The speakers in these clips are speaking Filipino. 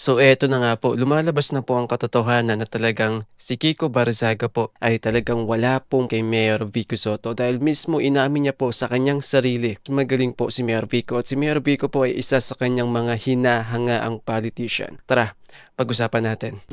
So eto na nga po, lumalabas na po ang katotohanan na talagang si Kiko Barzaga po ay talagang wala pong kay Mayor Vico Soto dahil mismo inamin niya po sa kanyang sarili. Magaling po si Mayor Vico at si Mayor Vico po ay isa sa kanyang mga hinahangaang politician. Tara, pag-usapan natin.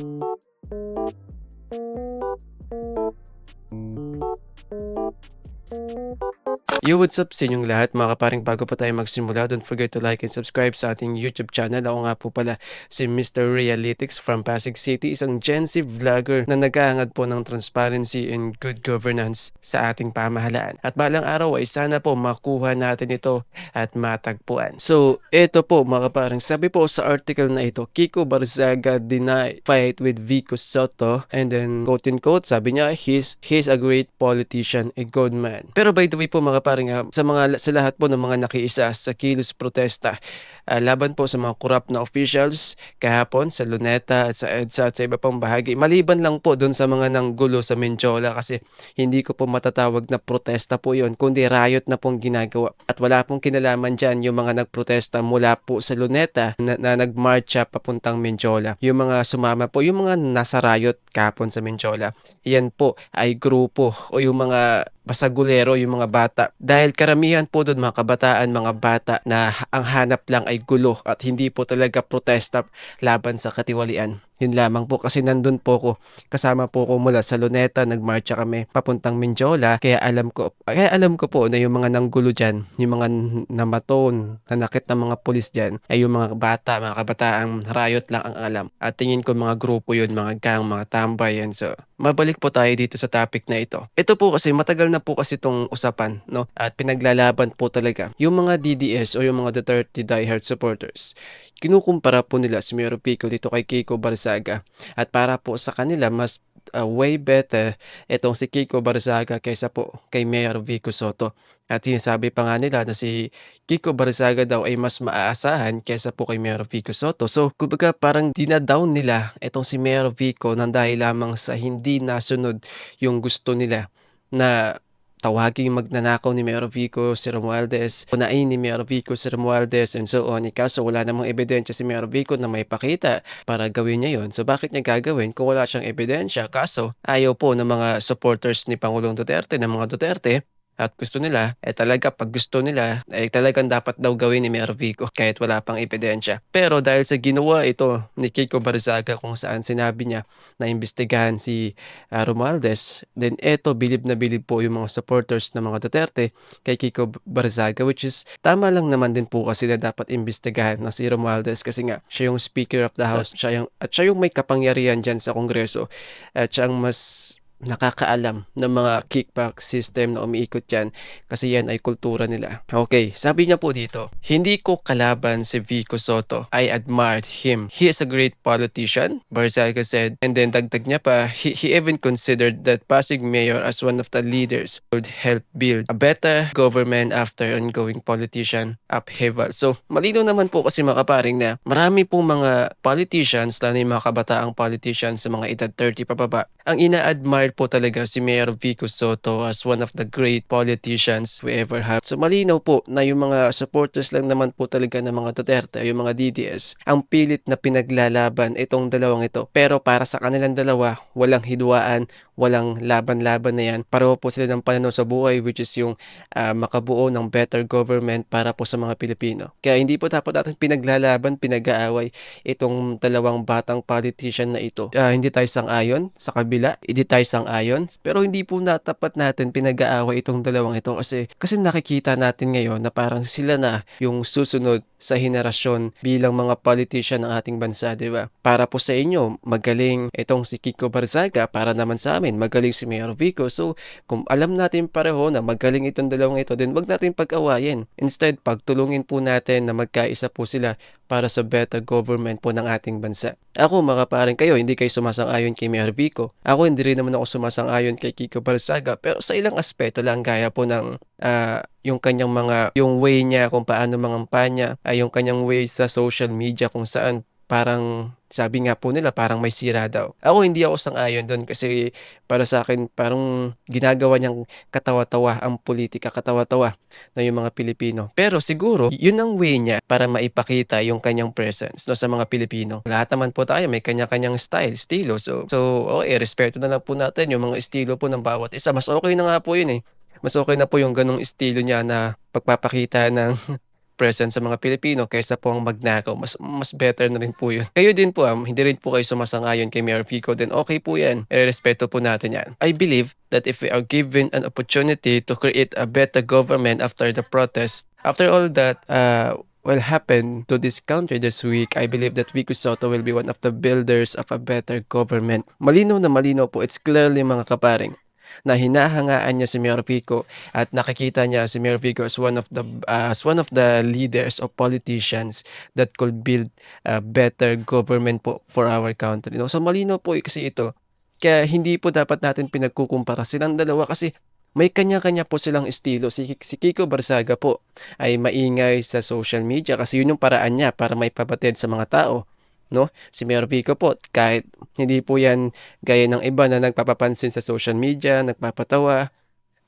Yo, what's up sa inyong lahat mga kaparing? Bago pa tayo magsimula don't forget to like and subscribe sa ating YouTube channel. Ako nga po pala si Mr. Realytics from Pasig City isang Gen Z vlogger na naghaangad po ng transparency and good governance sa ating pamahalaan. At balang araw ay sana po makuha natin ito at matagpuan. So ito po mga kaparing sabi po sa article na ito Kiko Barzaga deny fight with Vico Soto. And then quote in quote sabi niya he's, he's a great politician a good man. Pero by the way po mga kaparing uh, sa mga sa lahat po ng mga nakiisa sa kilos protesta uh, laban po sa mga corrupt na officials kahapon sa Luneta at sa EDSA at sa iba pang bahagi. Maliban lang po doon sa mga nanggulo sa Menjola kasi hindi ko po matatawag na protesta po yon kundi riot na pong ginagawa. At wala pong kinalaman dyan yung mga nagprotesta mula po sa Luneta na, na nagmarcha papuntang Menjola. Yung mga sumama po, yung mga nasa riot kahapon sa Menjola, yan po ay grupo o yung mga basagulero yung mga bata. Dahil karamihan po doon mga kabataan, mga bata na ang hanap lang ay gulo at hindi po talaga protesta laban sa katiwalian. Yun lamang po kasi nandun po ko kasama po ko mula sa Luneta nagmarcha kami papuntang Minjola kaya alam ko kaya alam ko po na yung mga nanggulo diyan yung mga namaton nanakit ng mga pulis diyan ay yung mga bata mga kabataang riot lang ang alam. At tingin ko mga grupo yun mga gang mga tambay yan so mabalik po tayo dito sa topic na ito. Ito po kasi matagal na po kasi itong usapan no? At pinaglalaban po talaga yung mga DDS o yung mga Duterte diehard supporters. Kinukumpara po nila si Mayor Pico dito kay Kiko Barzaga at para po sa kanila mas uh, way better itong si Kiko Barzaga kaysa po kay Mayor Vico Soto. At sinasabi pa nga nila na si Kiko Barzaga daw ay mas maaasahan kaysa po kay Mayor Vico Soto. So, kumbaga parang dinadown nila itong si Mayor Vico nang dahil lamang sa hindi nasunod yung gusto nila na tawagin yung magnanakaw ni Mayor Vico si Romualdez, unain ni Mayor Vico si Romualdez and so on. Kaso wala namang ebidensya si Mayor Vico na may pakita para gawin niya yon. So bakit niya gagawin kung wala siyang ebidensya? Kaso ayaw po ng mga supporters ni Pangulong Duterte, ng mga Duterte, at gusto nila, eh talaga pag gusto nila, eh talagang dapat daw gawin ni Mayor Vico kahit wala pang ebidensya. Pero dahil sa ginawa ito ni Kiko Barzaga kung saan sinabi niya na imbestigahan si uh, Romualdez, then eto bilib na bilib po yung mga supporters ng mga Duterte kay Kiko Barzaga which is tama lang naman din po kasi na dapat imbestigahan na si Romualdez kasi nga siya yung Speaker of the House siya yung, at siya yung may kapangyarihan dyan sa Kongreso at siya ang mas nakakaalam ng mga kickback system na umiikot yan kasi yan ay kultura nila. Okay, sabi niya po dito, hindi ko kalaban si Vico Soto. I admired him. He is a great politician, Barzaga said. And then dagdag niya pa, he, he even considered that Pasig Mayor as one of the leaders would help build a better government after ongoing politician upheaval. So, malino naman po kasi makaparing na marami pong mga politicians, lalo yung mga kabataang politicians sa mga edad 30 pababa, ang ina-admire admired po talaga si Mayor Vico Soto as one of the great politicians we ever have. So malinaw po na yung mga supporters lang naman po talaga ng mga Duterte, yung mga DDS, ang pilit na pinaglalaban itong dalawang ito. Pero para sa kanilang dalawa, walang hiduaan, walang laban-laban na yan. Pareho po sila ng pananaw sa buhay which is yung uh, makabuo ng better government para po sa mga Pilipino. Kaya hindi po dapat natin pinaglalaban, pinag-aaway itong dalawang batang politician na ito. Uh, hindi tayo sang-ayon sa kabila, hindi tayo sang-ayon. Pero hindi po natapat natin pinag-aaway itong dalawang ito kasi kasi nakikita natin ngayon na parang sila na yung susunod sa henerasyon bilang mga politician ng ating bansa, di ba? Para po sa inyo, magaling itong si Kiko Barzaga, para naman sa amin, magaling si Mayor Vico. So, kung alam natin pareho na magaling itong dalawang ito, then wag natin pag-awayin. Instead, pagtulungin po natin na magkaisa po sila para sa better government po ng ating bansa. Ako mga parang kayo, hindi kayo sumasang-ayon kay Mayor Vico. Ako hindi rin naman ako sumasang-ayon kay Kiko Barzaga. Pero sa ilang aspeto lang, gaya po ng uh, yung kanyang mga, yung way niya kung paano mangampanya, uh, yung kanyang way sa social media kung saan parang sabi nga po nila parang may sira daw. Ako hindi ako sang-ayon do'n kasi para sa akin parang ginagawa niyang katawa-tawa ang politika, katawa-tawa na yung mga Pilipino. Pero siguro yun ang way niya para maipakita yung kanyang presence no, sa mga Pilipino. Lahat naman po tayo may kanya-kanyang style, estilo. So, so okay, respeto na lang po natin yung mga estilo po ng bawat isa. Mas okay na nga po yun eh. Mas okay na po yung ganong estilo niya na pagpapakita ng presence sa mga Pilipino kaysa po ang magnakaw. Mas, mas better na rin po yun. Kayo din po, um, hindi rin po kayo sumasangayon kay Mayor Fico, then okay po yan. Eh, respeto po natin yan. I believe that if we are given an opportunity to create a better government after the protest, after all that, uh, will happen to this country this week, I believe that Vico Soto will be one of the builders of a better government. Malinaw na malinaw po, it's clearly mga kaparing na hinahangaan niya si Mayor Fico at nakikita niya si Mayor Fico as one of the uh, as one of the leaders or politicians that could build a better government po for our country. No? So malino po kasi ito. Kaya hindi po dapat natin pinagkukumpara silang dalawa kasi may kanya-kanya po silang estilo. Si, si Kiko Barsaga po ay maingay sa social media kasi yun yung paraan niya para may pabatid sa mga tao no? Si Mayor Vico po, kahit hindi po yan gaya ng iba na nagpapapansin sa social media, nagpapatawa,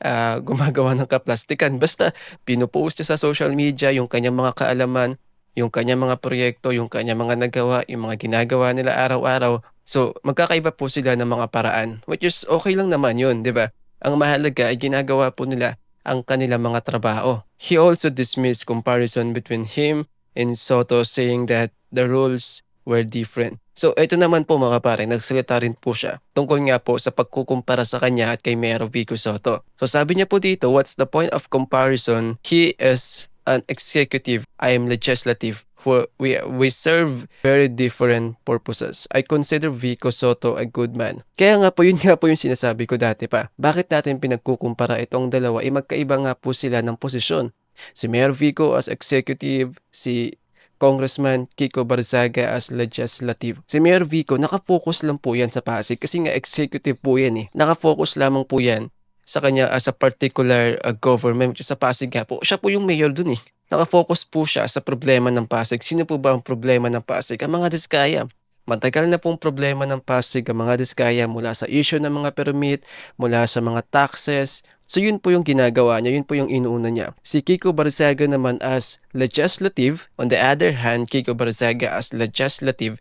uh, gumagawa ng kaplastikan. Basta pinupost niya sa social media yung kanyang mga kaalaman, yung kanyang mga proyekto, yung kanyang mga nagawa, yung mga ginagawa nila araw-araw. So, magkakaiba po sila ng mga paraan, which is okay lang naman yun, di ba? Ang mahalaga ay ginagawa po nila ang kanilang mga trabaho. He also dismissed comparison between him and Soto saying that the rules were different. So ito naman po mga pare, nagsalita rin po siya tungkol nga po sa pagkukumpara sa kanya at kay Mayor Vico Soto. So sabi niya po dito, what's the point of comparison? He is an executive, I am legislative. For we we serve very different purposes. I consider Vico Soto a good man. Kaya nga po yun nga po yung sinasabi ko dati pa. Bakit natin pinagkukumpara itong dalawa? Eh magkaiba nga po sila ng posisyon. Si Mayor Vico as executive, si Congressman Kiko Barzaga as legislative. Si Mayor Vico, nakafocus lang po yan sa Pasig kasi nga executive po yan eh. Nakafocus lamang po yan sa kanya as a particular uh, government sa Pasig nga po. Siya po yung mayor dun eh. Nakafocus po siya sa problema ng Pasig. Sino po ba ang problema ng Pasig? Ang mga diskaya. Matagal na pong problema ng Pasig ang mga diskaya mula sa issue ng mga permit, mula sa mga taxes, So yun po yung ginagawa niya, yun po yung inuuna niya. Si Kiko Barzaga naman as legislative, on the other hand, Kiko Barzaga as legislative,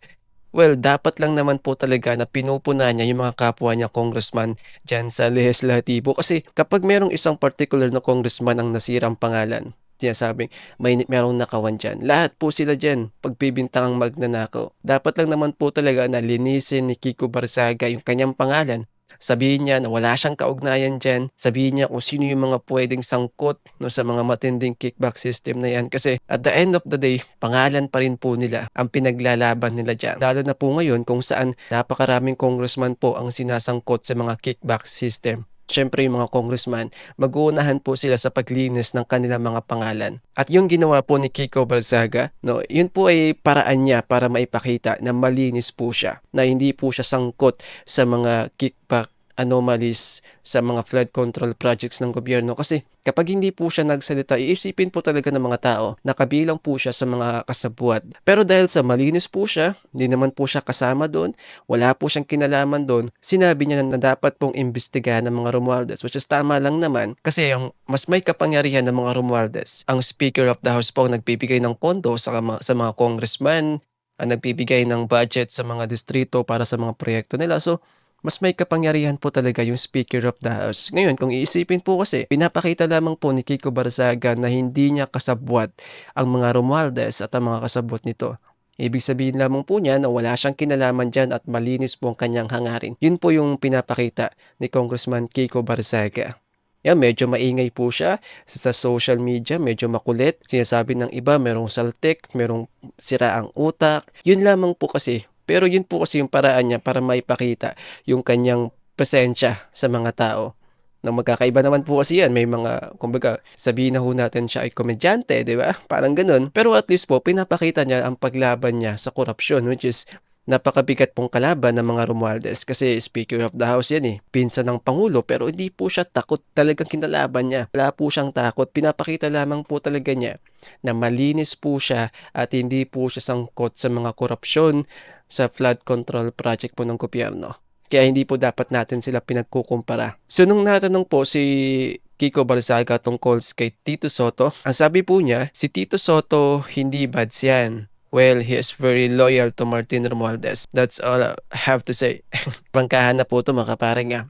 well, dapat lang naman po talaga na pinupuna niya yung mga kapwa niya congressman dyan sa legislatibo. Kasi kapag merong isang particular na congressman ang nasirang pangalan, sinasabing may merong nakawan dyan. Lahat po sila dyan, pagbibintangang magnanakaw. Dapat lang naman po talaga na linisin ni Kiko Barzaga yung kanyang pangalan Sabihin niya na wala siyang kaugnayan dyan. Sabihin niya kung sino yung mga pwedeng sangkot no, sa mga matinding kickback system na yan. Kasi at the end of the day, pangalan pa rin po nila ang pinaglalaban nila dyan. Lalo na po ngayon kung saan napakaraming congressman po ang sinasangkot sa mga kickback system syempre yung mga congressman, mag-uunahan po sila sa paglinis ng kanilang mga pangalan. At yung ginawa po ni Kiko Balzaga, no, yun po ay paraan niya para maipakita na malinis po siya, na hindi po siya sangkot sa mga kickback anomalies sa mga flood control projects ng gobyerno kasi kapag hindi po siya nagsalita, iisipin po talaga ng mga tao na kabilang po siya sa mga kasabwat. Pero dahil sa malinis po siya, hindi naman po siya kasama doon, wala po siyang kinalaman doon, sinabi niya na dapat pong imbestigahan ng mga Romualdez which is tama lang naman kasi yung mas may kapangyarihan ng mga Romualdez. Ang Speaker of the House po ang nagbibigay ng pondo sa, sa mga congressman, ang nagbibigay ng budget sa mga distrito para sa mga proyekto nila. So, mas may kapangyarihan po talaga yung Speaker of the House. Ngayon, kung iisipin po kasi, pinapakita lamang po ni Kiko Barzaga na hindi niya kasabwat ang mga Romualdez at ang mga kasabwat nito. Ibig sabihin lamang po niya na wala siyang kinalaman dyan at malinis po ang kanyang hangarin. Yun po yung pinapakita ni Congressman Kiko Barzaga. Yan, medyo maingay po siya sa social media, medyo makulit. Sinasabi ng iba, merong saltik, merong sira ang utak. Yun lamang po kasi pero yun po kasi yung paraan niya para maipakita yung kanyang presensya sa mga tao. Na magkakaiba naman po kasi yan. May mga, kumbaga, sabihin na ho natin siya ay komedyante, di ba? Parang ganun. Pero at least po, pinapakita niya ang paglaban niya sa korupsyon, which is napakabigat pong kalaban ng mga Romualdez kasi Speaker of the House yan eh. Pinsan ng Pangulo pero hindi po siya takot talagang kinalaban niya. Wala po siyang takot. Pinapakita lamang po talaga niya na malinis po siya at hindi po siya sangkot sa mga korupsyon sa flood control project po ng gobyerno. Kaya hindi po dapat natin sila pinagkukumpara. So nung natanong po si Kiko Balsaga tungkol kay Tito Soto, ang sabi po niya, si Tito Soto hindi bad yan. Well, he is very loyal to Martin Romualdez. That's all I have to say. Prangkahan na po ito mga kaparing nga.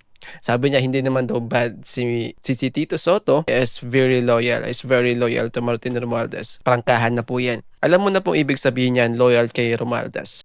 Sabi niya hindi naman daw bad si, si, si Tito Soto is very loyal, is very loyal to Martin Romualdez. Prangkahan na po yan. Alam mo na po ibig sabihin yan, loyal kay Romualdez.